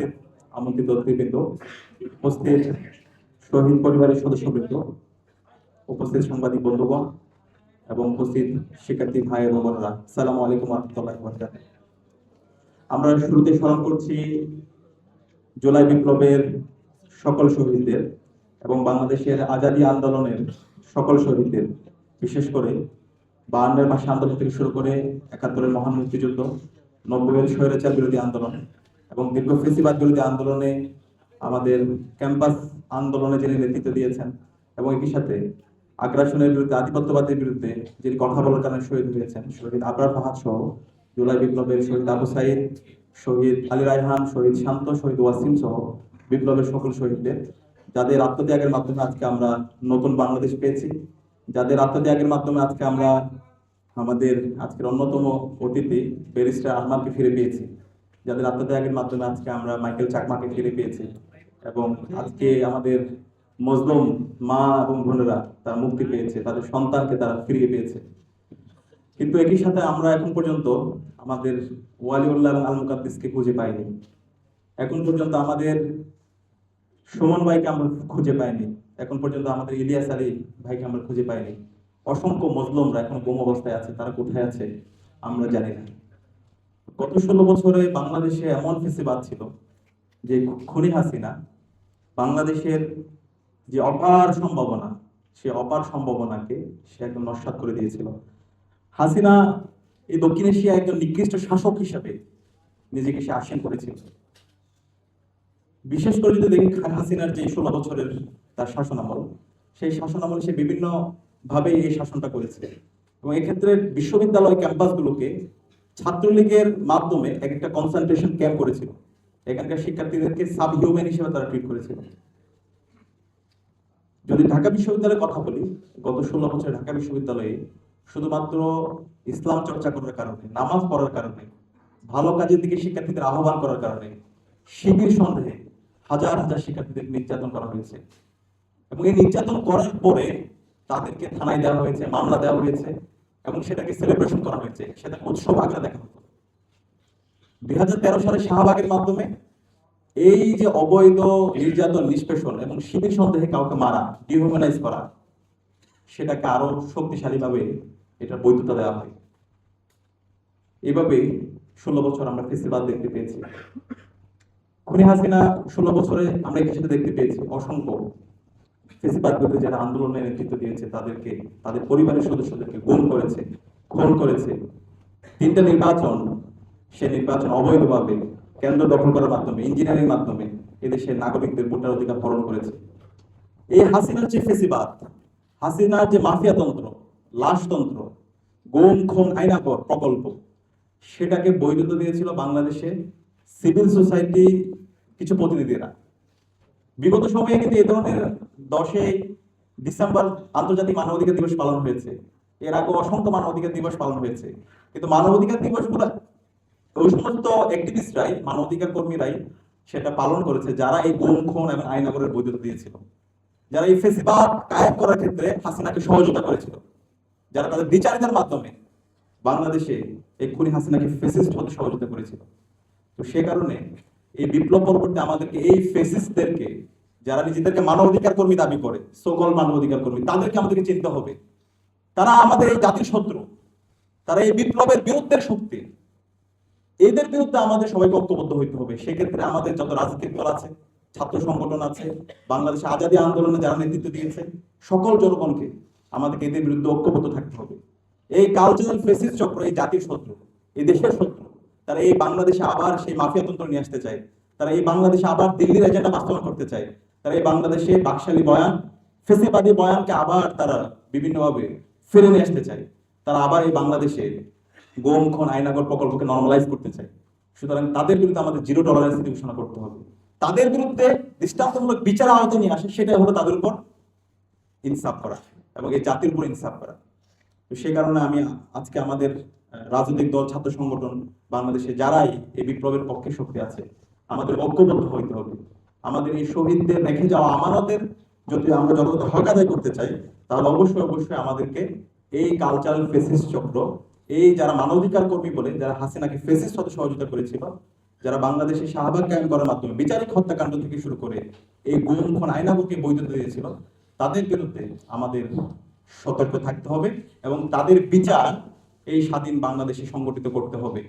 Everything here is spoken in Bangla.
উপস্থিত আমন্ত্রিত উপস্থিত শহীদ পরিবারের সদস্যবৃন্দ, উপস্থিত সাংবাদিক বন্ধুগণ এবং উপস্থিত শিক্ষার্থী ভাই এবং বোনেরা সালাম আলাইকুম আমরা শুরুতে স্মরণ করছি জুলাই বিপ্লবের সকল শহীদদের এবং বাংলাদেশের আজাদী আন্দোলনের সকল শহীদদের, বিশেষ করে বায়ান্নের মাসে আন্দোলন থেকে শুরু করে একাত্তরের মহান মুক্তিযুদ্ধ, নব্বইয়ের স্বৈরাচার বিরোধী আন্দোলন এবং দীর্ঘ ফেসিবাদ বিরোধী আন্দোলনে আমাদের ক্যাম্পাস আন্দোলনে যিনি নেতৃত্ব দিয়েছেন এবং একই সাথে আগ্রাসনের বিরুদ্ধে, আধিপত্যবাদের বিরুদ্ধে যিনি কথা বলার কারণে শহীদ হয়েছেন, শহীদ আবরার ফাহাদ সহ জুলাই বিপ্লবের শহীদ আবু সাইদ, শহীদ আলী রায়হান, শহীদ শান্ত, শহীদ ওয়াসিম সহ বিপ্লবের সকল শহীদদের, যাদের আত্মত্যাগের মাধ্যমে আজকে আমরা নতুন বাংলাদেশ পেয়েছি, যাদের আত্মত্যাগের মাধ্যমে আজকে আমরা আমাদের আজকের অন্যতম অতিথি ব্যারিস্টার আহমাদকে ফিরে পেয়েছি। যাদের আত্মত্যাগের মাধ্যমে আজকে আমরা মাইকেল চাকমাকে ফিরে পেয়েছি এবং আজকে আমাদের মজলুম মা এবং বোনেরা তারা মুক্তি পেয়েছে, তাদের সন্তানকে তারা ফিরিয়ে পেয়েছে। কিন্তু একই সাথে আমরা এখন পর্যন্ত আমাদের ওয়ালিউল্লাহ এবং আল মুকাদ্দিসকে খুঁজে পাইনি। এখন পর্যন্ত আমাদের সুমন ভাইকে আমরা খুঁজে পাইনি। এখন পর্যন্ত আমাদের ইলিয়াস আলী ভাইকে আমরা খুঁজে পাইনি। অসংখ্য মজলুমরা এখন গুম অবস্থায় আছে, তারা কোথায় আছে আমরা জানি না। গত ষোলো বছরে বাংলাদেশে এমন ফেসিবাদ ছিল যে খুনি হাসিনা বাংলাদেশের যে অপার সম্ভাবনা, সে অপার সম্ভাবনাকে সে একদম নস্বাত করে দিয়েছিল। হাসিনা এই দক্ষিণ এশিয়া একজন নিকৃষ্ট শাসক হিসাবে নিজেকে সে আসীন করেছিল। বিশেষ করে যদি দেখি হাসিনার যে ষোলো বছরের তার শাসনামল, সেই শাসনামলে সে বিভিন্ন ভাবে এই শাসনটা করেছে। এবং এক্ষেত্রে বিশ্ববিদ্যালয় ক্যাম্পাসগুলোকে ছাত্রলীগের মাধ্যমে এক একটা কনসেন্ট্রেশন ক্যাম্প করেছিল। এখানকার শিক্ষার্থীদেরকে সাব হিউম্যান হিসেবে তারা ট্রিট করেছিল। যদি ঢাকা বিশ্ববিদ্যালয়ের কথা বলি, গত ষোলো বছর ঢাকা বিশ্ববিদ্যালয়ে শুধুমাত্র ইসলাম চর্চা করার কারণে, নামাজ পড়ার কারণে, ভালো কাজের দিকে শিক্ষার্থীদের আহ্বান করার কারণে, শিবির সন্দেহে হাজার হাজার শিক্ষার্থীদের নির্যাতন করা হয়েছে। এবং এই নির্যাতন করার পরে তাদেরকে থানায় দেওয়া হয়েছে, মামলা দেওয়া হয়েছে। এবং সেটাকে সেলিব্রেশন করা হয়েছে। সেটা উৎসব আকারে দেখা হতো। দুই হাজার তেরো সালে শাহবাগের মাধ্যমে এই যে অবৈধ নির্যাতন, নিষ্পেষণ এবং শিবির সন্দেহে কাউকে মারা ডিহিউম্যানাইজ করা, সেটাকে আরও শক্তিশালী ভাবে এটা বৈধতা দেওয়া হয়। এভাবে ষোলো বছর আমরা ফেস্টিভাল দেখতে পেয়েছি। খুনি হাসিনা ষোলো বছরে আমরা এর সাথে দেখতে পেয়েছি। অসংখ্য ফেসিবাদ যারা আন্দোলনের নেতৃত্ব দিয়েছে, তাদেরকে, তাদের পরিবারের সদস্যদেরকে করেছে, খুন করেছে। তিনটা নির্বাচন, সে নির্বাচন অবৈধভাবে কেন্দ্র দখল করার মাধ্যমে, ইঞ্জিনিয়ারিং মাধ্যমে এদেশের নাগরিকদের ভোটার অধিকার করেছে। এই হাসিনার যে ফেসিবাদ, হাসিনার যে মাফিয়াতন্ত্র লাশতন্ত্র, গুম, খুন, আইনাকর প্রকল্প, সেটাকে বৈধতা দিয়েছিল বাংলাদেশে সিভিল সোসাইটি কিছু প্রতিনিধিরা। বিগত সময়ে কিন্তু এ ধরনের দশে ডিসেম্বর আন্তর্জাতিক মানবাধিকার দিবস পালন হয়েছে। এর আগে অসংখ্য মানবাধিকার দিবস পালন হয়েছে। কিন্তু মানবাধিকার দিবসগুলো ওই সমস্ত অ্যাক্টিভিস্টরাই মানবাধিকার কর্মীরাই সেটা পালন করেছে, যারা এই গুম, খুন এবং আইনাগরের বৈধতা দিয়েছিল। যারা এই ফেসিবাদ কায়েম করার ক্ষেত্রে হাসিনাকে সহযোগিতা করেছিল। যারা তাদের বিচারিতার মাধ্যমে বাংলাদেশে এই খুনি হাসিনাকে ফেসিস্ট হতে সহযোগিতা করেছিল। তো সে কারণে এই বিপ্লব পরবর্তী আমাদেরকে, এই ফেসিস্টদেরকে যারা নিজেদেরকে মানবাধিকার কর্মী দাবি করে সকল মানবাধিকার কর্মী, তাদেরকে আমাদেরকে চিনতে হবে। তারা আমাদের এই জাতির শত্রু। তারা এই বিপ্লবের বিরুদ্ধের শক্তি। এদের বিরুদ্ধে আমাদের সবাইকে ঐক্যবদ্ধ হইতে হবে। সেক্ষেত্রে আমাদের যত রাজনৈতিক দল আছে, ছাত্র সংগঠন আছে, বাংলাদেশে আজাদী আন্দোলনে যারা নেতৃত্ব দিয়েছে, সকল জনগণকে আমাদেরকে এদের বিরুদ্ধে ঐক্যবদ্ধ থাকতে হবে। এই কালচারাল ফেসিস চক্র এই জাতির শত্রু এই দেশের শত্রু। তারা এই বাংলাদেশে আবার সেই মাফিয়াতন্ত্র নিয়ে আসতে চায়। তারা এই বাংলাদেশে আবার দিল্লির এজেন্ডা বাস্তবায়ন করতে চায়। তারা এই বাংলাদেশে বাকশালী বয়ান, ফেসিবাদী বয়ানকে আবার তারা বিভিন্নভাবে ফিরে নিয়ে আসতে চায়। তারা আবার এই বাংলাদেশে গোম, খন, আইনাগর প্রকল্পকে নর্মালাইজ করতে চায়। সুতরাং তাদের বিরুদ্ধে আমাদের জিরো টলারেন্স নীতি ঘোষণা করতে হবে। তাদের বিরুদ্ধে দৃষ্টান্তমূলক বিচার আওতা নিয়ে আসে, সেটাই হলো তাদের উপর ইনসাফ করা এবং এই জাতির উপর ইনসাফ করা। তো সেই কারণে আমি আজকে আমাদের রাজনৈতিক দল, ছাত্র সংগঠন, বাংলাদেশে যারাই এই বিপ্লবের পক্ষে শক্তি আছে, আমাদের ঐক্যবদ্ধ হইতে হবে। আমাদের এই শহীদদের রেখে যাওয়া আমানতের যদি আমরা যত হক আদায় করতে চাই, তাহলে অবশ্যই অবশ্যই আমাদেরকে এই কালচারাল ফেসিস চক্র, এই যারা মানবাধিকার কর্মী বলে, যারা হাসিনাকে ফেসিস্ট হতে সহযোগিতা করেছিল, যারা বাংলাদেশে শাহবাগ কায়েম করার মাধ্যমে বিচারিক হত্যাকাণ্ড থেকে শুরু করে এই গুম খুন আইনাবুকে বৈধতা দিয়েছিল, তাদের বিরুদ্ধে আমাদের সতর্ক থাকতে হবে এবং তাদের বিচার এই স্বাধীন বাংলাদেশে সংগঠিত করতে হবে।